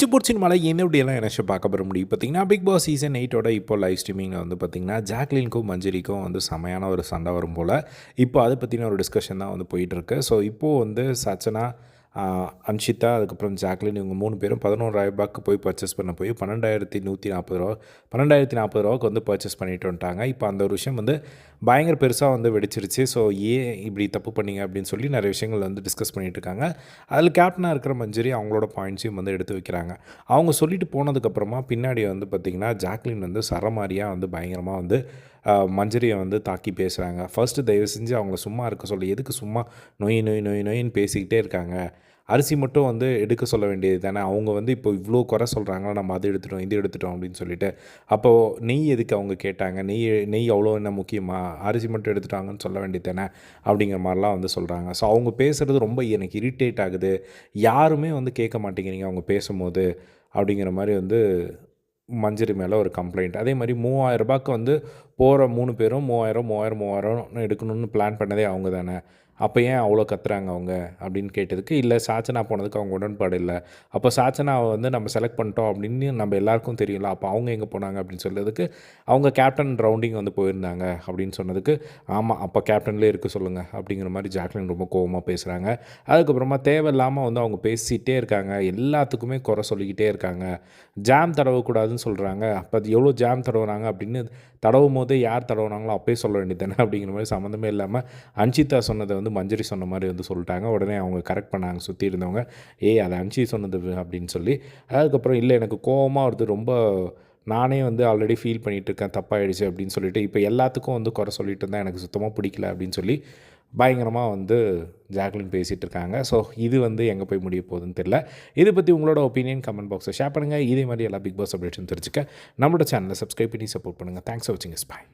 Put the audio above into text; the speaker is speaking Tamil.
சிப்பூர் சினிமாவில் என்னுடையெல்லாம் எனக்கு பார்க்க பெற முடியும்? பார்த்தீங்கன்னா பிக் பாஸ் சீசன் எயிட்டோட இப்போ லைவ் ஸ்ட்ரீமிங்கில் வந்து பார்த்தீங்கன்னா ஜாக்லின்க்கும் மஞ்சரிக்கும் வந்து செமையான ஒரு சண்டை வரும் போல். இப்போ அதை பற்றின ஒரு டிஸ்கஷன் தான் வந்து போயிட்டுருக்கு ஸோ இப்போது வந்து சச்சனா அன்ஷிதா அதுக்கப்புறம் ஜாக்லின் இவங்க மூணு பேரும் பதினோராயிரம் ரூபாய்க்கு போய் பர்ச்சேஸ் பண்ண போய் பன்னெண்டாயிரத்தி நூற்றி நாற்பது ரூபா பன்னெண்டாயிரத்தி நாற்பது ரூபாய்க்கு வந்து பர்ச்சேஸ் பண்ணிட்டு வந்துட்டாங்க. இப்போ அந்த ஒரு விஷயம் வந்து பயங்கர பெருசாக வந்து வெடிச்சிருச்சு. ஸோ ஏன் இப்படி தப்பு பண்ணீங்க அப்படின்னு சொல்லி நிறைய விஷயங்கள் வந்து டிஸ்கஸ் பண்ணிட்டு இருக்காங்க. அதில் கேப்டனாக இருக்கிற மஞ்சரி அவங்களோட பாயிண்ட்ஸையும் வந்து எடுத்து வைக்கிறாங்க. அவங்க சொல்லிட்டு போனதுக்கப்புறமா பின்னாடி வந்து பார்த்திங்கன்னா ஜாக்லின் வந்து சரமாரியாக வந்து பயங்கரமாக வந்து மஞ்சரியை வந்து தாக்கி பேசுகிறாங்க ஃபர்ஸ்ட்டு தயவு செஞ்சு அவங்கள சும்மா இருக்க சொல்லி. எதுக்கு சும்மா நொய் நொய் நொய் நொயின்னு பேசிக்கிட்டே இருக்காங்க. அரிசி மட்டும் வந்து எடுக்க சொல்ல வேண்டியது தானே? அவங்க வந்து இப்போ இவ்வளோ குறை சொல்கிறாங்க நம்ம அதை எடுத்துட்டோம் இது எடுத்துட்டோம் அப்படின்னு சொல்லிட்டு. அப்போது நெய் எதுக்கு அவங்க கேட்டாங்க? நெய் நெய் அவ்வளோ என்ன முக்கியமாக அரிசி மட்டும் எடுத்துட்டாங்கன்னு சொல்ல வேண்டியது தானே? அப்படிங்கிற மாதிரிலாம் வந்து சொல்கிறாங்க ஸோ அவங்க பேசுகிறது ரொம்ப எனக்கு இரிட்டேட் ஆகுது. யாருமே வந்து கேட்க மாட்டேங்கிறீங்க அவங்க பேசும்போது அப்படிங்கிற மாதிரி வந்து மஞ்சரி மேலே ஒரு கம்ப்ளைண்ட் அதே மாதிரி மூவாயிரம் ரூபாய்க்கு வந்து போகிற மூணு பேரும் மூவாயிரம் மூவாயிரம் மூவாயிரம் எடுக்கணும்னு பிளான் பண்ணதே அவங்க தானே? அப்போ ஏன் அவ்வளோ கத்துறாங்க அவங்க? அப்படின்னு கேட்டதுக்கு இல்லை சாச்சனா போனதுக்கு அவங்க உடன்பாடு இல்லை. அப்போ சாச்சனாவை வந்து நம்ம செலக்ட் பண்ணிட்டோம் அப்படின்னு நம்ம எல்லாருக்கும் தெரியல அப்போ அவங்க எங்கே போனாங்க? அப்படின்னு சொல்கிறதுக்கு அவங்க கேப்டன் ரவுண்டிங் வந்து போயிருந்தாங்க அப்படின்னு சொன்னதுக்கு ஆமாம் அப்போ கேப்டன்லேயே இருக்க சொல்லுங்கள் அப்படிங்கிற மாதிரி ஜாக்லின் ரொம்ப கோவமாக பேசுகிறாங்க அதுக்கப்புறமா தேவையில்லாமல் வந்து அவங்க பேசிகிட்டே இருக்காங்க. எல்லாத்துக்குமே குறை சொல்லிக்கிட்டே இருக்காங்க. ஜாம் தடவக்கூடாதுன்னு சொல்கிறாங்க அப்போ அது எவ்வளோ ஜாம் தடவுறாங்க? அப்படின்னு தடவும் போது யார் தடவுனாங்களோ அப்பயே சொல்ல வேண்டியது தானே அப்படிங்கிற மாதிரி சம்மந்தமே இல்லாமல் அன்ஷிதா சொன்னதை வந்து மஞ்சரி சொன்ன மாதிரி வந்து சொல்லிட்டாங்க. உடனே அவங்க கரெக்ட் பண்ணாங்க சுற்றி இருந்தவங்க ஏய் அதை அன்ஷி சொன்னது அப்படின்னு சொல்லி. அதுக்கப்புறம் இல்லை எனக்கு கோவமாக வருது. ரொம்ப நானே வந்து ஆல்ரெடி ஃபீல் பண்ணிகிட்டு இருக்கேன் தப்பாகிடுச்சு அப்படின்னு சொல்லிட்டு இப்போ எல்லாத்துக்கும் வந்து குறை சொல்லிட்டு இருந்தால் எனக்கு சுத்தமாக பிடிக்கல அப்படின்னு சொல்லி பயங்கரமாக வந்து ஜாக்லின் பேசிகிட்டு இருக்காங்க. ஸோ இது வந்து எங்கே போய் முடிய போகுதுன்னு தெரியல. இதை பற்றி உங்களோட ஒப்பீனியன் கமெண்ட் பாக்ஸை ஷேர் பண்ணுங்கள் இதே மாதிரி எல்லா பிக் பாஸ் அப்டேட்ஸும் தெரிஞ்சுக்க. நம்மளோட சேனலை சப்ஸ்கிரைப் பண்ணி சப்போர்ட் பண்ணுங்கள் தேங்க்ஸ் ஃபார் வாட்சிங் இஸ் பாய்